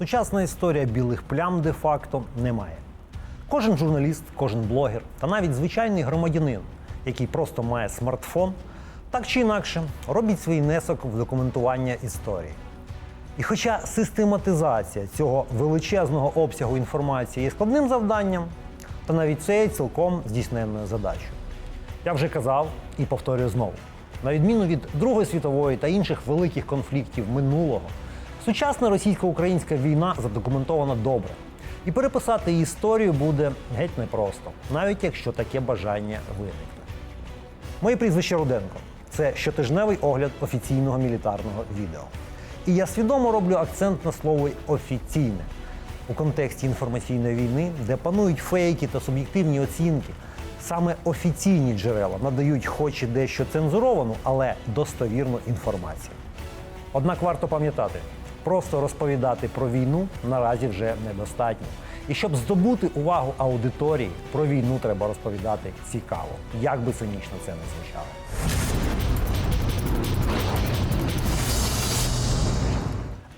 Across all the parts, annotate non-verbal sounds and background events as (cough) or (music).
Сучасна історія білих плям де-факто немає. Кожен журналіст, кожен блогер та навіть звичайний громадянин, який просто має смартфон, так чи інакше робить свій внесок в документування історії. І хоча систематизація цього величезного обсягу інформації є складним завданням, то навіть це є цілком здійсненною задачею. Я вже казав і повторюю знову: на відміну від Другої світової та інших великих конфліктів минулого, сучасна російсько-українська війна задокументована добре. І переписати історію буде геть непросто, навіть якщо таке бажання виникне. Моє прізвище Руденко. Це щотижневий огляд офіційного мілітарного відео. І я свідомо роблю акцент на слово офіційне у контексті інформаційної війни, де панують фейки та суб'єктивні оцінки. Саме офіційні джерела надають хоч і дещо цензуровану, але достовірну інформацію. Однак варто пам'ятати, просто розповідати про війну наразі вже недостатньо. І щоб здобути увагу аудиторії, про війну треба розповідати цікаво, як би цинічно це не звучало.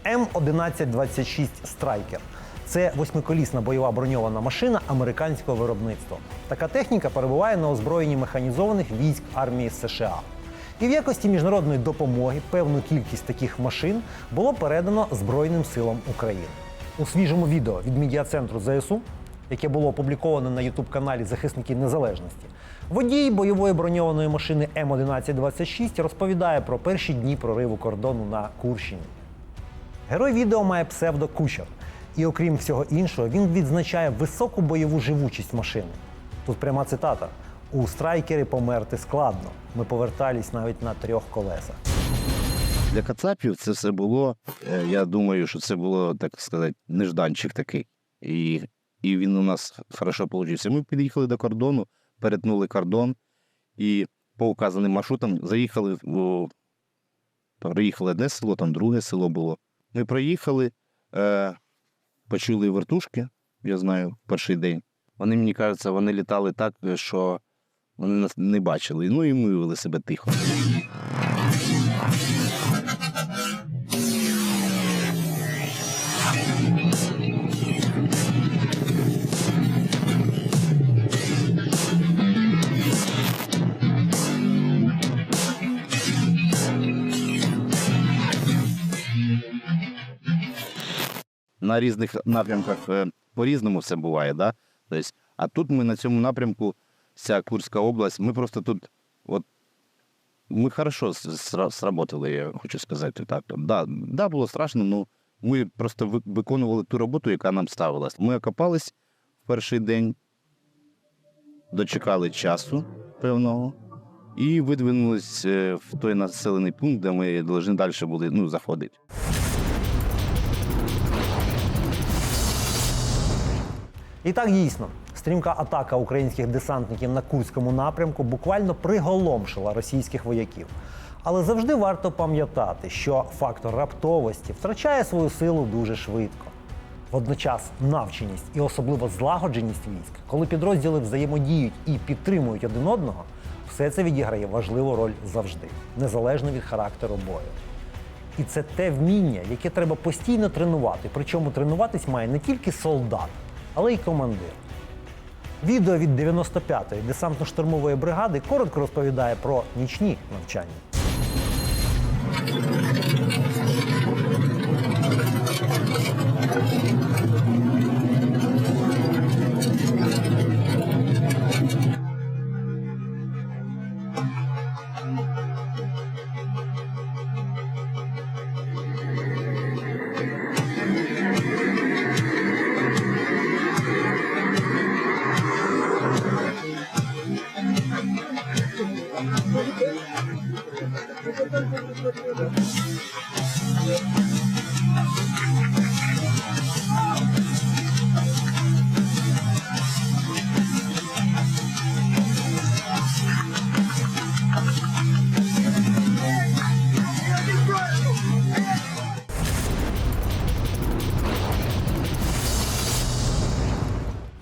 М1126 Страйкер. Це восьмиколісна бойова броньована машина американського виробництва. Така техніка перебуває на озброєнні механізованих військ армії США. І в якості міжнародної допомоги певну кількість таких машин було передано Збройним силам України. У свіжому відео від медіа-центру ЗСУ, яке було опубліковано на ютуб-каналі Захисники Незалежності, водій бойової броньованої машини М1126 розповідає про перші дні прориву кордону на Курщині. Герой відео має псевдо Кучер. І окрім всього іншого, він відзначає високу бойову живучість машини. Тут пряма цитата: у страйкері померти складно. Ми повертались навіть на трьох колесах. Для Кацапів це все було. е, Я думаю, що це було, так сказати, нежданчик такий. І, і він у нас хорошо вийшов. Ми під'їхали до кордону, перетнули кордон і по указаним маршрутам заїхали в. Приїхали одне село, там друге село було. Ми проїхали, е, почули вертушки, я знаю, перший день. Вони, мені кажеться, вони літали так, що вони нас не бачили. Ну і ми вели себе тихо. на різних напрямках е, по-різному все буває, да? Тобто, а тут ми на цьому напрямку, вся Курська область, ми просто тут, от, ми хорошо сработали, я хочу сказати так. Да, да, було страшно, але ми просто виконували ту роботу, яка нам ставилась. Ми окопались в перший день, дочекали часу певного. І видвинулись е, в той населений пункт, де ми повинні далі були ну, заходити. І так дійсно, стрімка атака українських десантників на Курському напрямку буквально приголомшила російських вояків. Але завжди варто пам'ятати, що фактор раптовості втрачає свою силу дуже швидко. Водночас навченість і особливо злагодженість військ, коли підрозділи взаємодіють і підтримують один одного, все це відіграє важливу роль завжди, незалежно від характеру бою. І це те вміння, яке треба постійно тренувати. Причому тренуватись має не тільки солдат, але й командир. Відео від 95-ї десантно-штурмової бригади коротко розповідає про нічні навчання.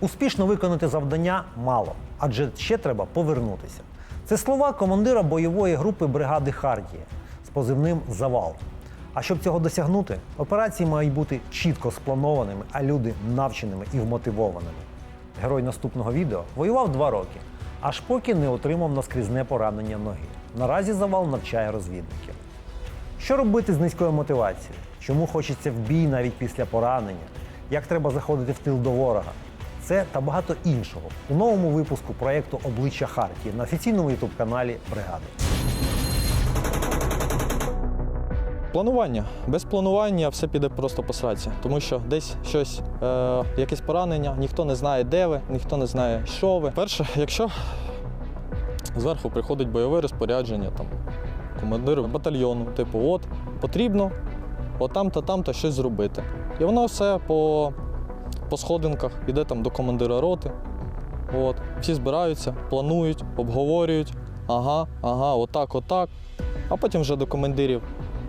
Успішно виконати завдання мало, адже ще треба повернутися. Це слова командира бойової групи бригади Хартія з позивним Завал. А щоб цього досягнути, операції мають бути чітко спланованими, а люди навченими і вмотивованими. Герой наступного відео воював два роки, аж поки не отримав наскрізне поранення ноги. Наразі завал навчає розвідників. Що робити з низькою мотивацією? Чому хочеться в бій навіть після поранення? Як треба заходити в тил до ворога? Це та багато іншого у новому випуску проєкту Обличчя Хартії на офіційному ютуб-каналі Бригади. Планування. Без планування все піде просто по сраці, тому що десь щось, е, якесь поранення, ніхто не знає, де ви, ніхто не знає, що ви. Перше, якщо зверху приходить бойове розпорядження, там, командир батальйону, типу, от потрібно от там-то, там-то щось зробити. І воно все по, по сходинках іде там до командира роти. От, всі збираються, планують, обговорюють. Ага, ага, отак, отак. А потім вже до командирів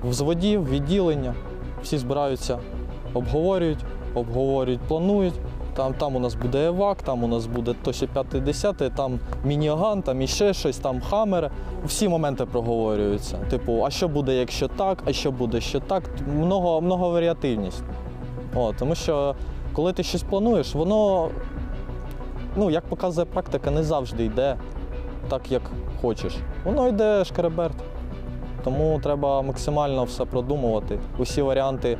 взводів, відділення. Всі збираються, обговорюють, обговорюють, планують. Там, там у нас буде евак, там у нас буде то ще 5-10, там мініган, там іще щось, там хамери. Всі моменти проговорюються. Типу, а що буде, якщо так, а що буде, що так. Много, много варіативність. О, тому що коли ти щось плануєш, воно, ну, як показує практика, не завжди йде так, як хочеш. Воно йде шкереберт. Тому треба максимально все продумувати, усі варіанти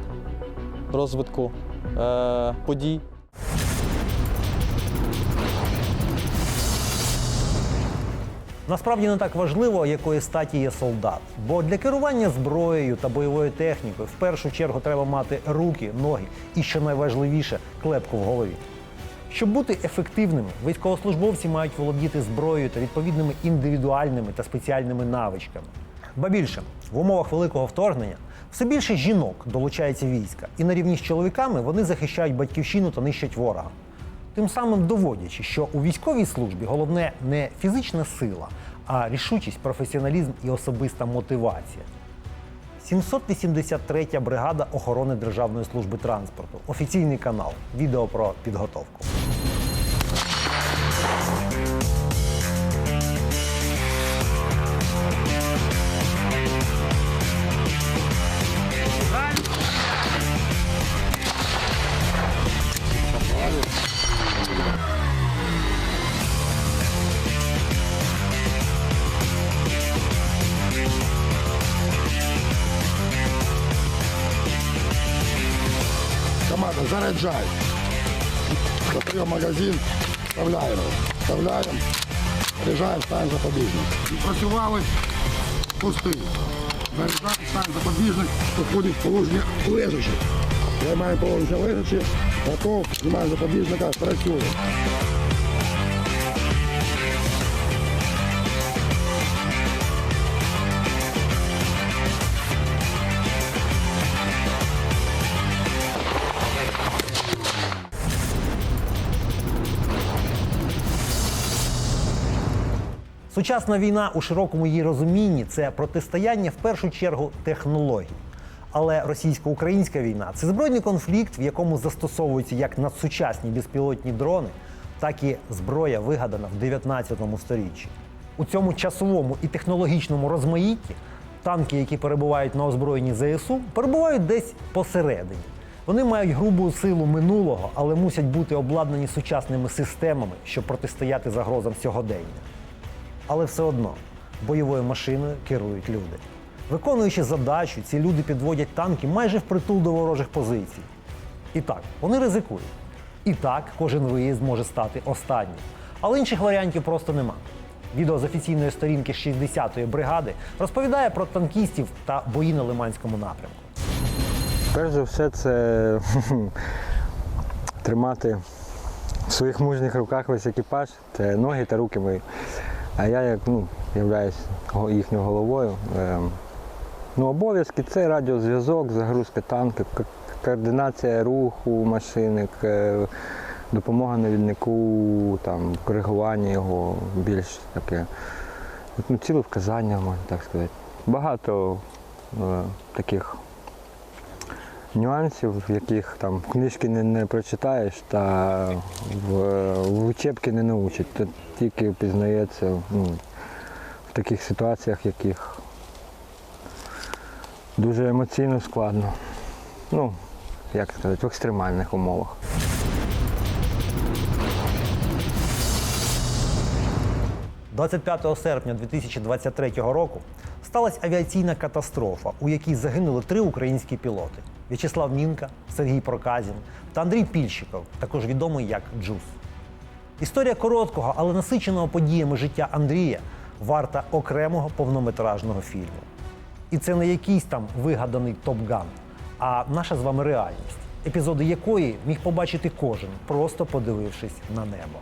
розвитку е, подій. Насправді не так важливо, якої статі є солдат, бо для керування зброєю та бойовою технікою в першу чергу треба мати руки, ноги і, що найважливіше, клепку в голові. Щоб бути ефективними, військовослужбовці мають володіти зброєю та відповідними індивідуальними та спеціальними навичками. Ба більше, в умовах великого вторгнення все більше жінок долучається війська, і на рівні з чоловіками вони захищають батьківщину та нищать ворога. Тим самим доводячи, що у військовій службі головне не фізична сила, а рішучість, професіоналізм і особиста мотивація. 783 бригада охорони Державної служби транспорту. Офіційний канал. Відео про підготовку. Заряджай. Достаем магазин, вставляємо. Вставляємо, заряджаємо, ставим запобіжник. Працювали пустий. Заряджаємо, ставимо запобіжник, виходить в положення лежачі. Займаємо положення лежачі, готов, знімаємо запобіжника, працюємо. Сучасна війна у широкому її розумінні це протистояння в першу чергу технологій. Але російсько-українська війна це збройний конфлікт, в якому застосовуються як надсучасні безпілотні дрони, так і зброя, вигадана в 19 сторіччі. У цьому часовому і технологічному розмаїтті танки, які перебувають на озброєнні ЗСУ, перебувають десь посередині. Вони мають грубу силу минулого, але мусять бути обладнані сучасними системами, щоб протистояти загрозам сьогодення. Але все одно бойовою машиною керують люди. Виконуючи задачу, ці люди підводять танки майже впритул до ворожих позицій. І так, вони ризикують. І так, кожен виїзд може стати останнім. Але інших варіантів просто нема. Відео з офіційної сторінки 60-ї бригади розповідає про танкістів та бої на Лиманському напрямку. Перш за все, це (laughs) тримати в своїх мужніх руках весь екіпаж, це ноги та руки мої. А я як ну, являюсь їхньою головою. ем, ну, обов'язки це радіозв'язок, загрузка танків, координація руху машини, допомога навіднику, там, коригування його, більш таке. Ну, ціле вказання, можна так сказати. Багато е, таких нюансів, яких там книжки не, не прочитаєш та в, в учебки не научать. Це тільки пізнається ну, в таких ситуаціях, яких Дуже емоційно складно. Ну, як сказати, в екстремальних умовах. – 25 серпня 2023 року сталася авіаційна катастрофа, у якій загинули три українські пілоти: В'ячеслав Мінка, Сергій Проказін та Андрій Пільщиков, також відомий як Джус. Історія короткого, але насиченого подіями життя Андрія варта окремого повнометражного фільму. І це не якийсь там вигаданий топ-ган, а наша з вами реальність, епізоди якої міг побачити кожен, просто подивившись на небо.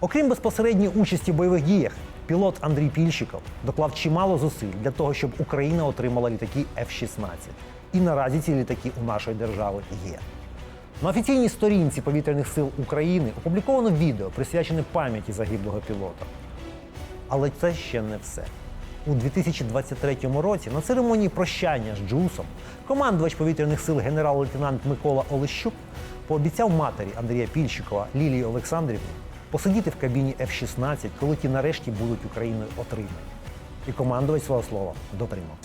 Окрім безпосередньої участі в бойових діях, пілот Андрій Пільщиков доклав чимало зусиль для того, щоб Україна отримала літаки F-16. І наразі ці літаки у нашої держави є. На офіційній сторінці повітряних сил України опубліковано відео, присвячене пам'яті загиблого пілота. Але це ще не все. У 2023 році на церемонії прощання з Джусом командувач повітряних сил генерал-лейтенант Микола Олещук пообіцяв матері Андрія Пільщикова Лілії Олександрівні посидіти в кабіні F-16, коли ті нарешті будуть Україною отримані. І командувач свого слова дотримав.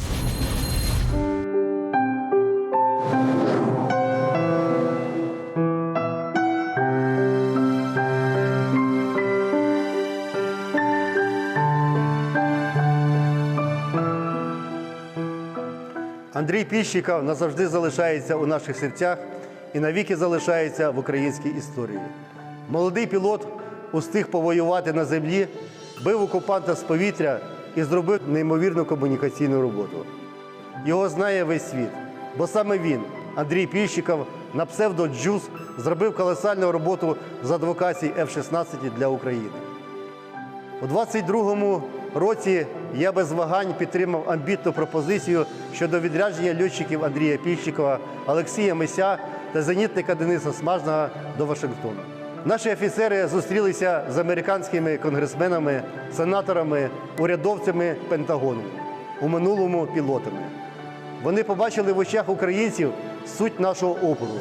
Андрій Піщиков назавжди залишається у наших серцях і навіки залишається в українській історії. Молодий пілот устиг повоювати на землі, бив окупанта з повітря і зробив неймовірну комунікаційну роботу. Його знає весь світ, бо саме він, Андрій Піщиков, на псевдо Джуз, зробив колосальну роботу з адвокації F-16 для України. У 22-му році я без вагань підтримав амбітну пропозицію щодо відрядження льотчиків Андрія Пільщикова, Олексія Мися та зенітника Дениса Смажного до Вашингтона. Наші офіцери зустрілися з американськими конгресменами, сенаторами, урядовцями Пентагону, у минулому пілотами. Вони побачили в очах українців суть нашого опору,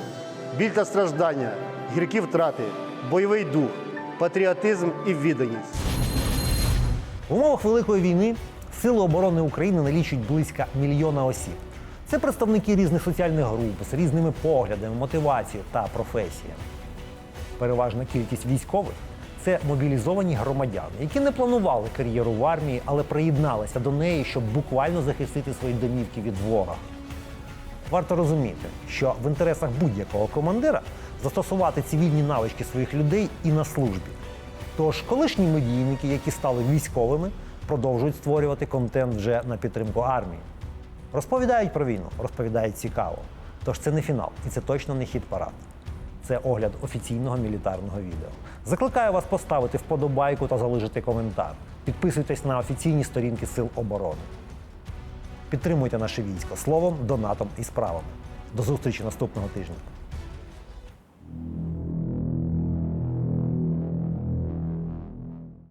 біль та страждання, гіркі втрати, бойовий дух, патріотизм і відданість. В умовах Великої війни Сили оборони України налічують близько мільйона осіб. Це представники різних соціальних груп з різними поглядами, мотивацією та професіями. Переважна кількість військових це мобілізовані громадяни, які не планували кар'єру в армії, але приєдналися до неї, щоб буквально захистити свої домівки від ворога. Варто розуміти, що в інтересах будь-якого командира застосувати цивільні навички своїх людей і на службі. Тож колишні медійники, які стали військовими, продовжують створювати контент вже на підтримку армії. Розповідають про війну, розповідають цікаво. Тож це не фінал і це точно не хід парад. Це огляд офіційного мілітарного відео. Закликаю вас поставити вподобайку та залишити коментар. Підписуйтесь на офіційні сторінки Сил оборони. Підтримуйте наше військо словом, донатом і справами. До зустрічі наступного тижня.